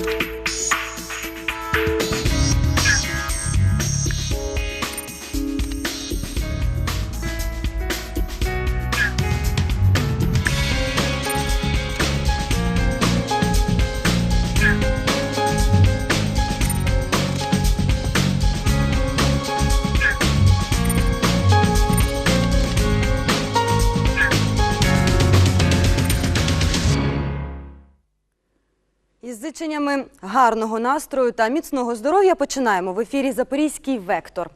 Із зиченнями гарного настрою та міцного здоров'я починаємо в ефірі Запорізький вектор.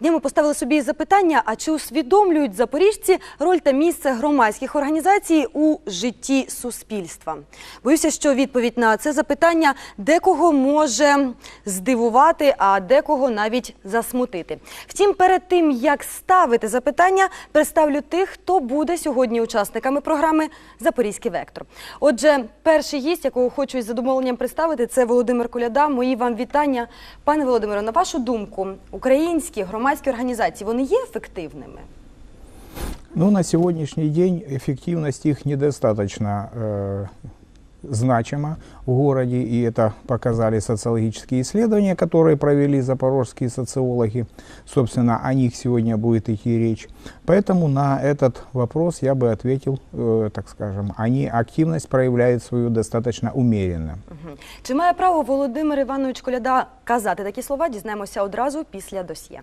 Днями поставили собі запитання: а чи усвідомлюють запоріжці роль та місце громадських організацій у житті суспільства? Боюся, що відповідь на це запитання декого може здивувати, а декого навіть засмутити. Втім, перед тим як ставити запитання, представлю тих, хто буде сьогодні учасниками програми Запорізький вектор. Отже, перший гість, якого хочу із задоволенням представити, це Володимир Коляда. Мої вам вітання. Пане Володимире, на вашу думку, українські громадські організації вони є ефективними? Ну, на сегодняшний день эффективность их недостаточно э, значима в городе, и это показали социологические исследования, которые провели запорожские социологи. Собственно, о них сегодня будет идти речь. Поэтому на этот вопрос я бы ответил, э, так скажем, они активность проявляют свою достаточно умеренно. Мгм. Чи має право Володимир Іванович Коляда казати такі слова? Дізнаємося одразу після досьє.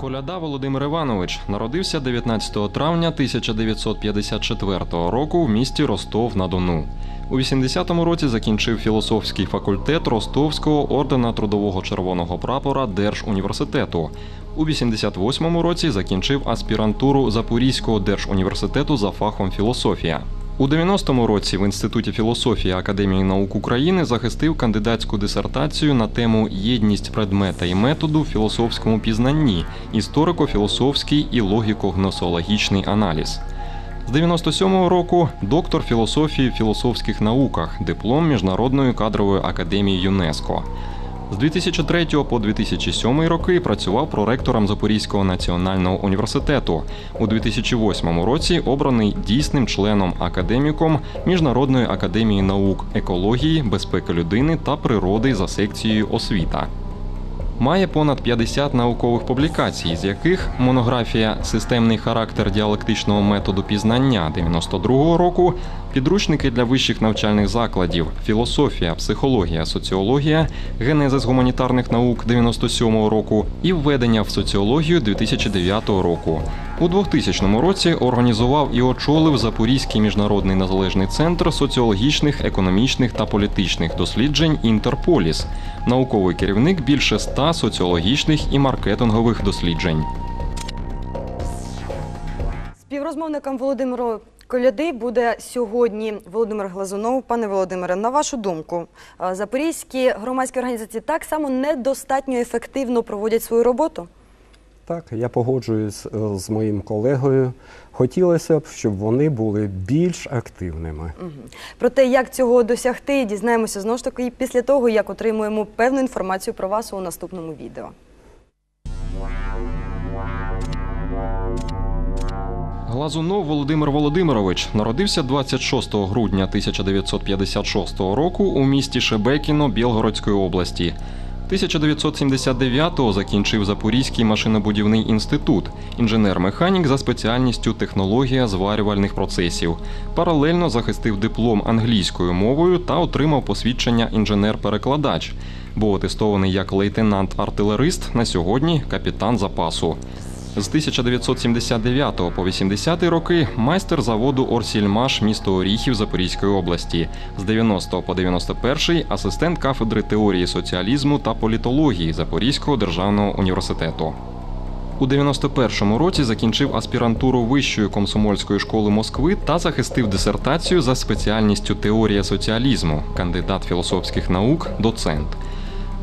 Коляда Володимир Іванович народився 19 травня 1954 року в місті Ростов на Дону. У 80-му році закінчив філософський факультет Ростовського ордена Трудового Червоного прапора Держуніверситету. У 88-му році закінчив аспірантуру Запорізького держуніверситету за фахом філософія. У 90-му році в Інституті філософії Академії наук України захистив кандидатську дисертацію на тему Єдність предмета і методу в філософському пізнанні, історико-філософський і логіко-гносеологічний аналіз. З 97-го року доктор філософії в філософських науках, диплом Міжнародної кадрової академії ЮНЕСКО. З 2003 по 2007 роки працював проректором Запорізького національного університету. У 2008 році обраний дійсним членом академіком Міжнародної академії наук екології, безпеки людини та природи за секцією освіта. Має понад 50 наукових публікацій, з яких монографія Системний характер діалектичного методу пізнання 92-го року, підручники для вищих навчальних закладів, філософія, психологія, соціологія, генезис гуманітарних наук 97-го року і введення в соціологію 2009 року. У 2000 році організував і очолив Запорізький міжнародний незалежний центр соціологічних, економічних та політичних досліджень Інтерполіс, науковий керівник більше ста соціологічних і маркетингових досліджень. Співрозмовником Володимиру Коляди буде сьогодні Володимир Глазунов. Пане Володимире, на вашу думку, е, запорізькі громадські організації так само недостатньо ефективно проводять свою роботу? Так, я погоджуюсь е, з моїм колегою. Хотілося б, щоб вони були більш активними. Про те, як цього досягти, дізнаємося знову ж таки після того, як отримуємо певну інформацію про вас у наступному відео. Глазунов Володимир Володимирович народився 26 грудня 1956 року у місті Шебекіно Білгородської області. 1979-го закінчив Запорізький машинобудівний інститут, інженер-механік за спеціальністю технологія зварювальних процесів. Паралельно захистив диплом англійською мовою та отримав посвідчення інженер-перекладач. Був атестований як лейтенант-артилерист, на сьогодні капітан запасу. З 1979 по 80 роки майстер заводу Орсільмаш місто Оріхів Запорізької області. З 90 по 91 асистент кафедри теорії соціалізму та політології Запорізького державного університету. У 91-му році закінчив аспірантуру Вищої комсомольської школи Москви та захистив дисертацію за спеціальністю теорія соціалізму, кандидат філософських наук, доцент.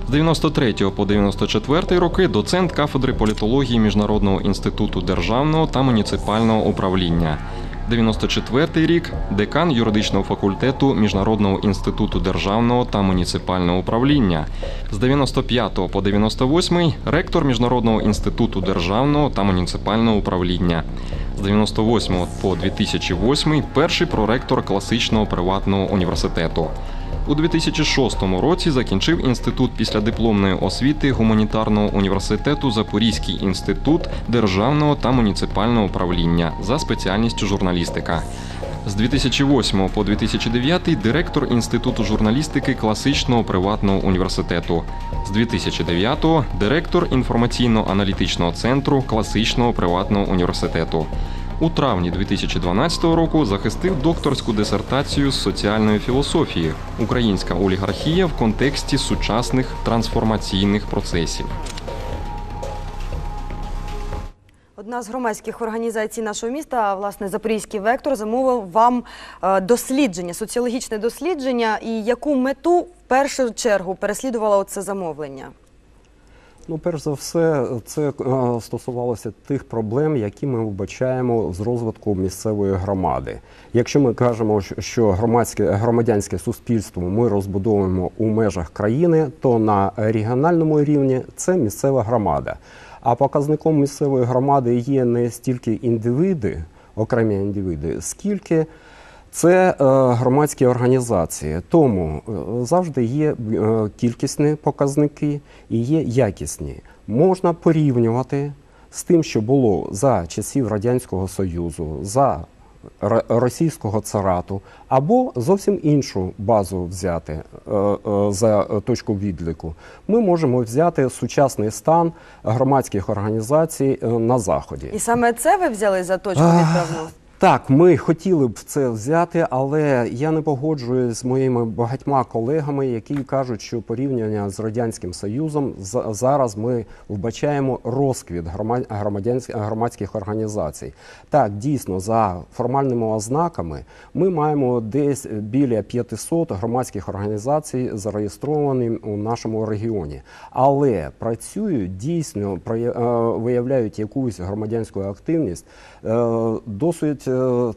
З 93 по 94 роки доцент кафедри політології Міжнародного інституту державного та муніципального управління. 94 рік декан юридичного факультету Міжнародного інституту державного та муніципального управління. З 95 по 98 ректор Міжнародного інституту державного та муніципального управління. З 98 по 2008 перший проректор класичного приватного університету. У 2006 році закінчив інститут післядипломної освіти гуманітарного університету Запорізький інститут державного та муніципального управління за спеціальністю журналістика. З 2008 по 2009 директор інституту журналістики класичного приватного університету. З 2009 директор інформаційно-аналітичного центру класичного приватного університету. У травні 2012 року захистив докторську дисертацію з соціальної філософії Українська олігархія в контексті сучасних трансформаційних процесів. Одна з громадських організацій нашого міста, власне, Запорізький вектор, замовив вам дослідження, соціологічне дослідження. І яку мету в першу чергу переслідувало це замовлення? Ну, перш за все, це е, стосувалося тих проблем, які ми вбачаємо з розвитку місцевої громади. Якщо ми кажемо, що- громадське громадянське суспільство ми розбудовуємо у межах країни, то на регіональному рівні це місцева громада. А показником місцевої громади є не стільки індивиди, окремі індивиди, скільки це е, громадські організації, тому е, завжди є е, кількісні показники і є якісні. Можна порівнювати з тим, що було за часів Радянського Союзу, за російського царату, або зовсім іншу базу взяти за точку відліку. Ми можемо взяти сучасний стан громадських організацій на заході. І саме це ви взяли за точку відправну? Так, ми хотіли б це взяти, але я не погоджуюсь з моїми багатьма колегами, які кажуть, що порівняння з радянським союзом за- зараз ми вбачаємо розквіт грома- громадських організацій. Так, дійсно, за формальними ознаками ми маємо десь біля 500 громадських організацій зареєстровані у нашому регіоні, але працюють дійсно е, виявляють якусь громадянську активність. е, Досить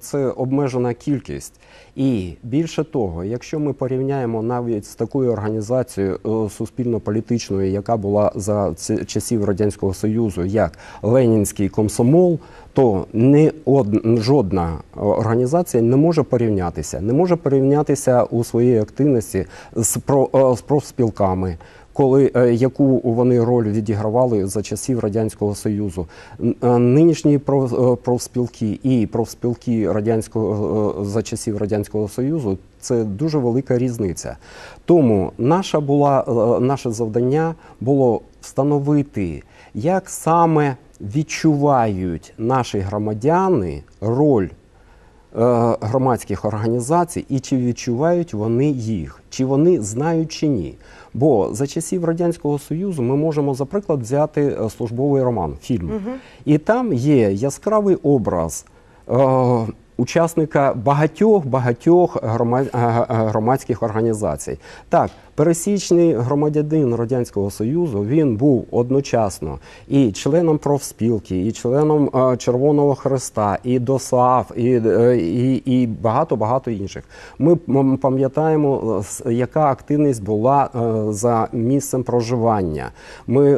це обмежена кількість. І більше того, якщо ми порівняємо навіть з такою організацією е, суспільно-політичною, яка була за часів радянського союзу, як Ленінський комсомол, то не од, жодна е, організація не може порівнятися, не може порівнятися у своїй активності з про е, з профспілками. Коли е, яку вони роль відігравали за часів радянського союзу, е, нинішні е, профспілки і профспілки радянського за часів радянського союзу це дуже велика різниця. Тому наша була наше завдання було встановити, як саме відчувають наші громадяни роль громадських організацій і чи відчувають вони їх, чи вони знають чи ні. Бо за часів Радянського Союзу ми можемо, за приклад, взяти е, службовий роман, фільм. І там є яскравий образ. Е, Учасника багатьох багатьох е, е, громадських організацій. Так, пересічний громадянин Радянського Союзу він був одночасно і членом профспілки, і членом е, Червоного Хреста, і ДОСААФ, і, е, і, і багато багато інших. Ми пам'ятаємо, е, яка активність була за місцем проживання. Ми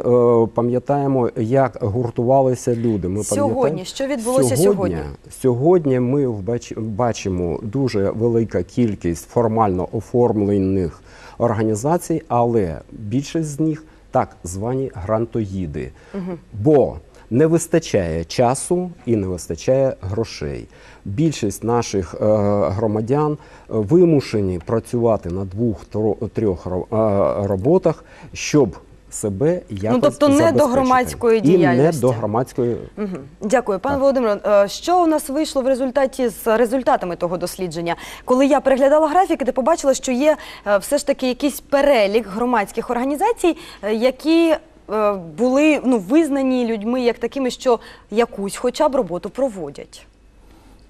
пам'ятаємо, як гуртувалися люди. Ми Сьогодні, що відбулося сьогодні? Сьогодні ми бачимо дуже велика кількість формально оформлених організацій, але більшість з них так звані грантоїди. Бо не вистачає часу і не вистачає грошей. Більшість наших е, громадян е, вимушені працювати на двох-трьох роботах, щоб себе якось тобто не до забезпечити. громадської І не діяльності. до громадської Мгм. Дякую, пане. Володимире. е, Що у нас вийшло в результаті з результатами того дослідження? Коли я переглядала графіки, то побачила, що є е, все ж таки якийсь перелік громадських організацій, е, які е, були ну визнані людьми як такими, що якусь, хоча б роботу проводять.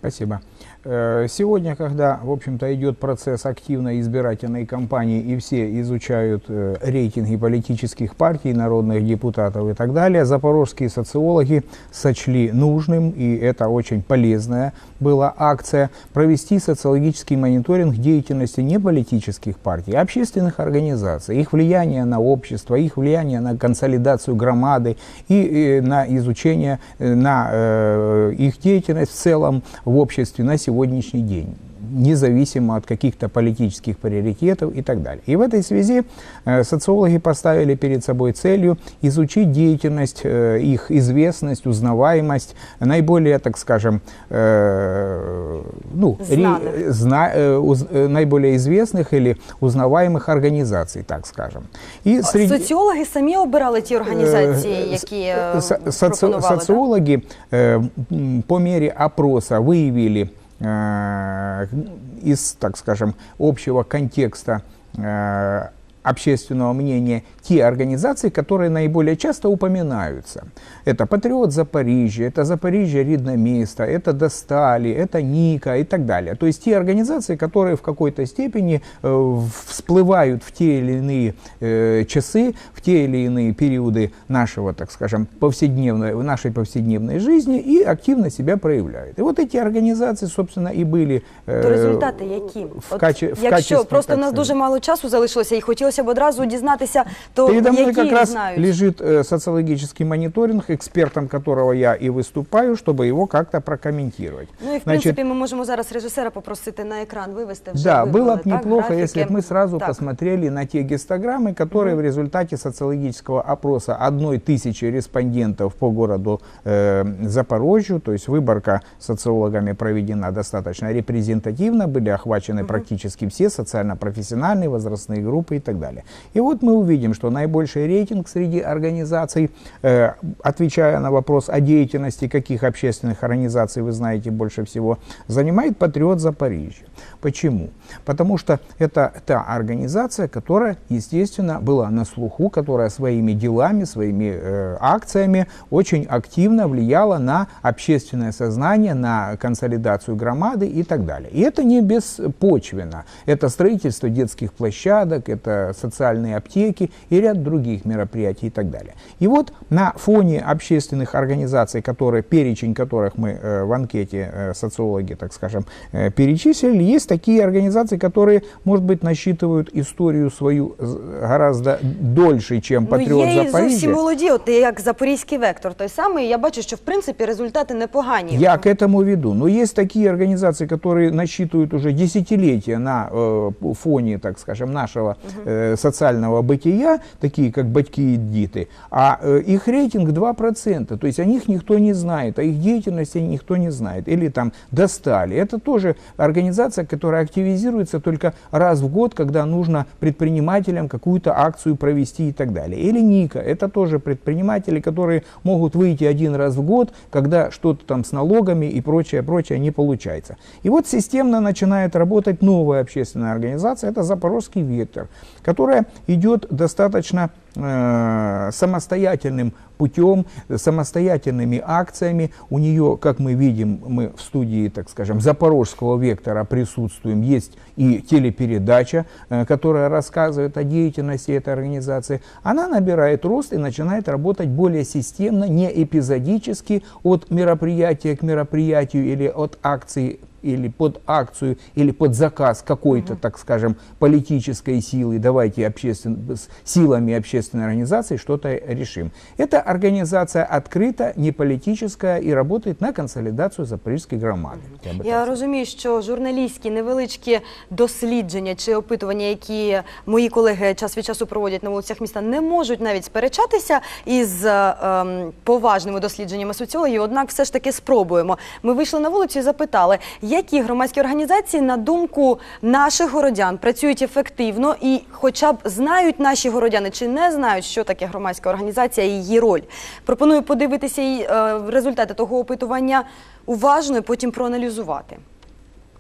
Спасибо. Э, Сегодня, когда, в общем-то, идет процесс активной избирательной кампании и все изучают э, рейтинги политических партий, народных депутатов и так далее, запорожские социологи сочли нужным, и это очень полезная была акция, провести социологический мониторинг деятельности не политических партий, а общественных организаций, их влияние на общество, их влияние на консолидацию громады и э, на изучение, на их деятельность в целом в обществе на сегодняшний день независимо от каких-то политических приоритетов и так далее. И в этой связи э, социологи поставили перед собой целью изучить деятельность, э, их известность, узнаваемость наиболее, так скажем, э, ну, ре- Знаных. э, зна- э, уз- э, наиболее известных или узнаваемых организаций, так скажем. И Соціологи самі обирали ті організації, Э, які с- е, со- соци- пропонували. так? социологи э, м, по мере опроса выявили э, Из, так скажем, общего контекста э, общественного мнения те организации, которые наиболее часто упоминаются. Это «Патриот Запорижья», это «Запорижье. Ридное место», это «Достали», это «Ника» и так далее. То есть те организации, которые в какой-то степени э, всплывают в те или иные э, часы, в те или иные периоды нашего, так скажем, повседневной, в нашей повседневной жизни и активно себя проявляют. И вот эти организации, собственно, и были... э, То результати які? в От каче- в якщо качестві, просто так в нас сказати. дуже мало часу залишилося, і хотілося б одразу дізнатися, то Передо мной які как раз знають. лежит э, социологический мониторинг, экспертом которого я и выступаю, чтобы его как-то прокомментировать. Ну і в Значит, принципі ми можемо зараз режисера попросити на екран вивести вже Да, вивели, было бы так, неплохо, графіки. если бы мы сразу Так. посмотрели на те гистограммы, которые в результате социологического опроса одной тысячи респондентов по городу э, Запорожью, то есть выборка социологами проведена достаточно репрезентативно, были охвачены практически все социально-профессиональные возрастные группы и так далее. И вот мы увидим, что наибольший рейтинг среди организаций, э, отвечая на вопрос о деятельности каких общественных организаций вы знаете больше всего, занимает Патриот Запорижья. Почему? Потому что это та организация, которая, естественно, была на слуху, которая своими делами, своими э, акциями очень активно влияла на общественное сознание, на консолидацию громады и так далее. И это не беспочвенно. Это строительство детских площадок, это социальные аптеки и ряд других мероприятий и так далее. И вот на фоне общественных организаций, которые, перечень которых мы э, в анкете э, социологи, так скажем, э, перечислили, есть такие организации, которые, может быть, насчитывают историю свою з- гораздо дольше, чем Ну, Патриот є і зовсім Запоріжжя. молоді, от як запорізький вектор, той самий. Я бачу, що в принципі результати непогані. Я к этому веду. Но есть такие организации, которые насчитывают уже десятилетия на э, фоне, так скажем, нашего э, социального бытия, такие как батьки и диты, а э, их рейтинг 2%, то есть о них никто не знает, о их деятельности никто не знает. Или там достали. Это тоже организация, которая активизируется только раз в год, когда нужно предпринимателям какую-то акцию провести и так далее. Или Ника, это тоже предприниматели, которые могут выйти один раз в год, когда что-то там с налогами и прочее, прочее не получается. И вот системно начинает работать новая общественная организация, это Запорожский вектор, которая идет достаточно э, самостоятельным путем, самостоятельными акциями. У нее, как мы видим, мы в студии, так скажем, Запорожского вектора присутствуем, есть и телепередача, э, которая рассказывает о деятельности этой организации. Она набирает рост и начинает работать более системно, не эпизодически от мероприятия к мероприятию или от акции или под акцию, или под заказ какой-то, так скажем, политической силы, давайте обществен... с силами общественной организации что-то решим. Эта организация открыта, не политическая и работает на консолидацию запорожской громады. Я бы так Я розумію, що журналістські невеличкі дослідження чи опитування, які мої колеги час від часу проводять на вулицях міста, не можуть навіть сперечатися із е, ем, поважними дослідженнями соціологів. Однак, все ж таки спробуємо. Ми вийшли на вулицю і запитали, які громадські організації, на думку наших городян, працюють ефективно і, хоча б знають наші городяни, чи не знають, що таке громадська організація і її роль. Пропоную подивитися і е, результати того опитування уважно і потім проаналізувати.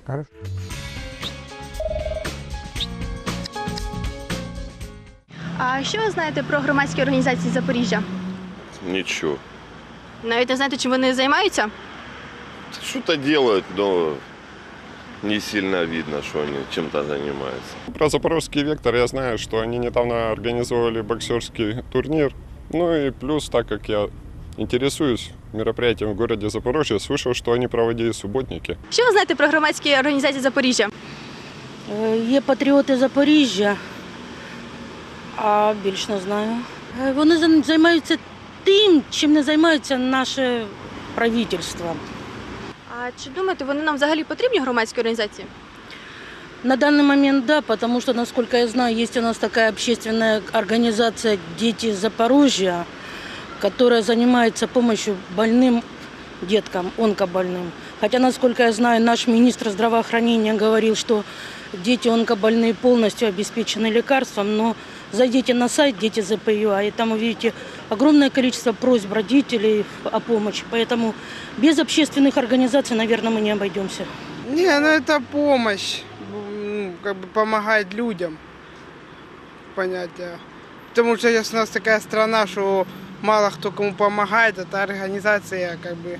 Хорошо. А що ви знаєте про громадські організації Запоріжжя? Нічого. Навіть не знаєте, чим вони займаються? что-то делают, но не сильно видно, что они чем-то занимаются. Про запорожский вектор я знаю, что они недавно организовали боксерский турнир. Ну и плюс, так как я интересуюсь мероприятием в городе Запорожье, слышал, что они проводили субботники. Що ви знаєте про громадські організації Запоріжжя? Е, Є патріоти Запоріжжя, а більш не знаю. Е, Вони зан- займаються тим, чим не займається наше правительство. А чи думаєте, вони нам взагалі потрібні громадські організації? На данный момент да, потому что, насколько я знаю, есть у нас такая общественная организация «Дети Запорожья», которая занимается помощью больным деткам, онкобольным. Хотя, насколько я знаю, наш министр здравоохранения говорил, что дети онкобольные полностью обеспечены лекарством, но зайдите на сайт «Дети ЗПЮА», и там увидите огромное количество просьб родителей о помощи. Поэтому без общественных организаций, наверное, мы не обойдемся. Не, ну это помощь, ну, как бы помогает людям, понятие. Потому что сейчас у нас такая страна, что мало кто кому помогает, эта организация как бы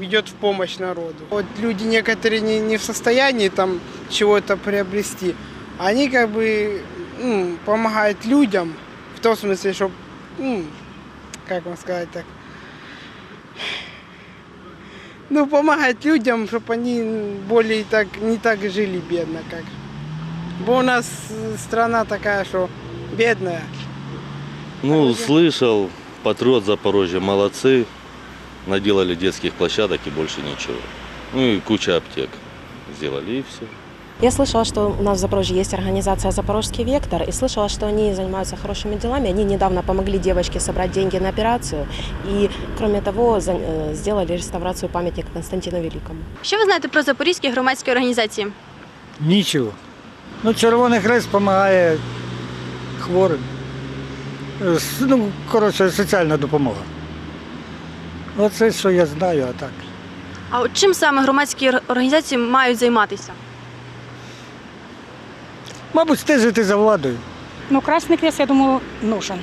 идет в помощь народу. Вот люди некоторые не, не в состоянии там чего-то приобрести, они как бы ну, помогают людям, в том смысле, что, ну, как вам сказать так, ну, помогать людям, чтобы они более так, не так жили бедно, как. Бо у нас страна такая, что бедная. Ну, слышал, Патриот Запорожья молодцы, наделали детских площадок и больше ничего. Ну и куча аптек сделали и все. Я слышала, что у нас в Запорожье есть организация «Запорожский вектор», и слышала, что они занимаются хорошими делами. Они недавно помогли девочке собрать деньги на операцию, и, кроме того, за- э, сделали реставрацию памятника Константину Великому. Що ви знаєте про запорізькі громадські організації? Нічого. Ну, Червоний Хрест допомагає хворим. Е, с- Ну, коротше, соціальна допомога. Оце, що я знаю, а так. А от чим саме громадські ор- організації мають займатися? Мабуть, стежити за владою. Ну, Красный Крест, я думаю, нужен.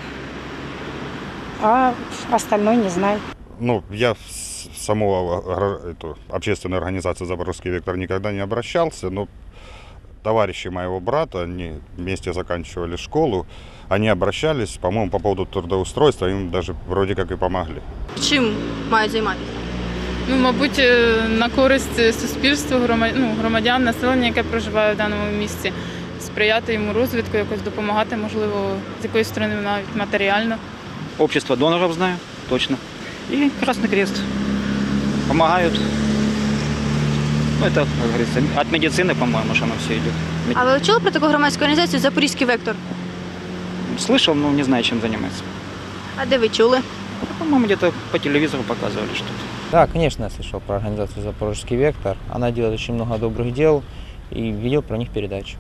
А остальное не знаю. Ну, я в с- саму огра- эту общественную организацию «Запорожский вектор» никогда не обращался, но товарищи моего брата, они вместе заканчивали школу, они обращались, по-моему, по поводу трудоустройства, им даже вроде как и помогли. Чим мають займатися? Ну, мабуть, е, на користь суспільству, грома- ну, громадян, населення, яке проживає в даному місці, сприяти йому розвитку, якось допомагати, можливо, з якоїсь сторони навіть матеріально. Общество донорів знаю, точно. І Красний Крест. Помагають. Ну, это, как говорится, от медицины, по-моему, что оно все идет. А ви чули про таку громадську організацію Запорізький вектор? Слышал, но не знаю, чем занимается. А де ви чули? По-моему, где-то по телевизору показывали что-то. Да, конечно, я слышал про организацию «Запорожский вектор». Она делает очень много добрых дел и видел про них передачи.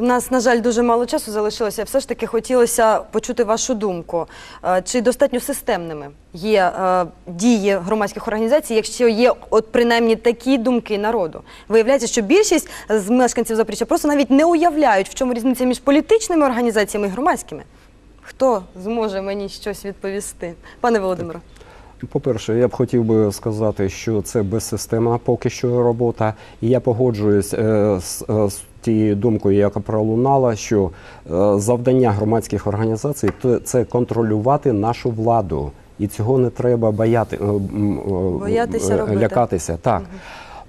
У нас, на жаль, дуже мало часу залишилося. Все ж таки хотілося почути вашу думку. Е, Чи достатньо системними є е, дії громадських організацій, якщо є от принаймні такі думки народу? Виявляється, що більшість з мешканців Запоріжжя просто навіть не уявляють, в чому різниця між політичними організаціями і громадськими. Хто зможе мені щось відповісти? Пане Володимире. По-перше, я б хотів би сказати, що це безсистемна поки що робота. І я погоджуюсь е, з, е, з тією думкою, яка пролунала, що е, завдання громадських організацій це контролювати нашу владу. І цього не треба бояти, Боятися е, робити. лякатися. Так.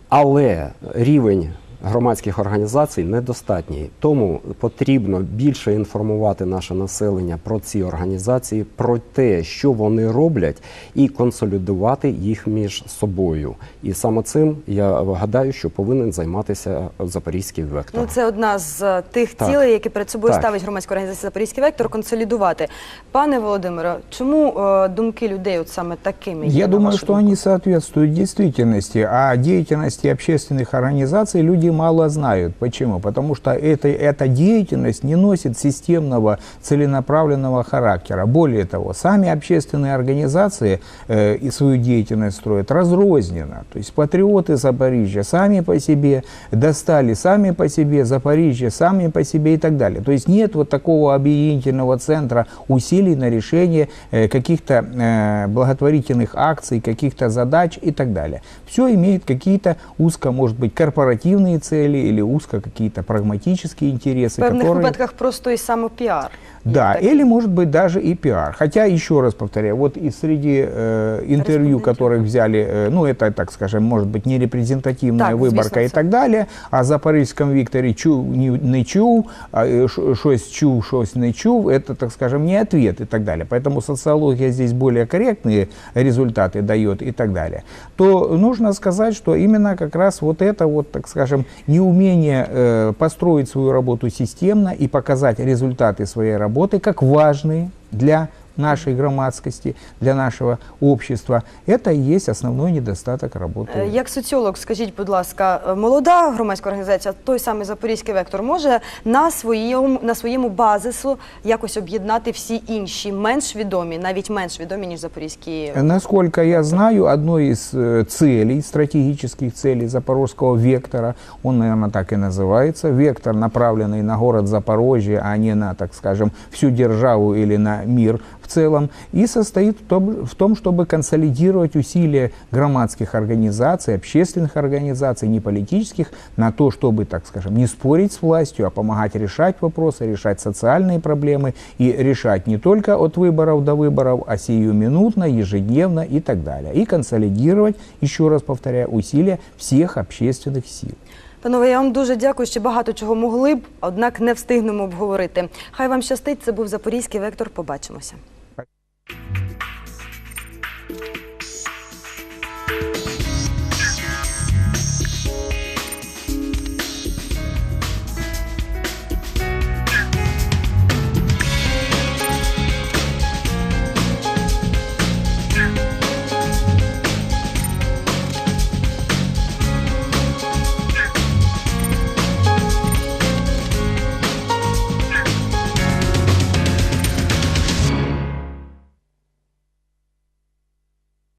Але рівень громадських організацій недостатній. Тому потрібно більше інформувати наше населення про ці організації, про те, що вони роблять, і консолідувати їх між собою. І саме цим я гадаю, що повинен займатися Запорізький вектор. Ну, це одна з е, тих Так. цілей, які перед собою Так. ставить громадська організація Запорізький вектор консолідувати. Пане Володимире, чому е, думки людей от саме такими? є, Я думаю, вашу что думку? они соответствуют действительности, а деятельности общественных организаций люди люди мало знают. Почему? Потому что это, эта деятельность не носит системного, целенаправленного характера. Более того, сами общественные организации э, и свою деятельность строят разрозненно. То есть патриоты Запоріжжя сами по себе достали, сами по себе Запоріжжя, сами по себе и так далее. То есть нет вот такого объединительного центра усилий на решение э, каких-то э, благотворительных акций, каких-то задач и так далее. Все имеет какие-то узко, может быть, корпоративные цели или узко какие-то прагматические интересы, В певних которые... випадках просто і самопіар. Да, или может быть даже и пиар. Хотя, еще раз повторяю, вот и среди э, интервью, которых взяли, э, ну это, так скажем, может быть не репрезентативная Так, выборка звісно, и це. так далее, а Запорізькому Вікторі чув, не, не чув, а, э, ш- щось чув, щось не чув, это, так скажем, не ответ и так далее. Поэтому социология здесь более корректные результаты дает и так далее. То нужно сказать, что именно как раз вот это вот, так скажем, неумение э, построить свою работу системно и показать результаты своей работы как важные для нашей громадскости, для нашего общества, это и есть основной недостаток работы. Е, Як соціолог, скажіть, будь ласка, е, молода громадська організація, той самий Запорізький вектор, може на своєму на своєму базису якось об'єднати всі інші, менш відомі, навіть менш відомі ніж Запорізькі. Насколько я знаю, одной из э, целей, стратегических целей запорожского вектора, он, наверное, так и называется, вектор, направленный на город Запорожье, а не на, так скажем, всю державу или на мир в целом, и состоит в том, в том чтобы консолидировать усилия громадских организаций, общественных организаций, не политических, на то, чтобы, так скажем, не спорить с властью, а помогать решать вопросы, решать социальные проблемы и решать не только от выборов до выборов, а сиюминутно, ежедневно и так далее. И консолидировать, еще раз повторяю, усилия всех общественных сил. Панове, я вам дуже дякую. Ще багато чого могли б, однак не встигнемо обговорити. Хай вам щастить. Це був Запорізький вектор. Побачимося.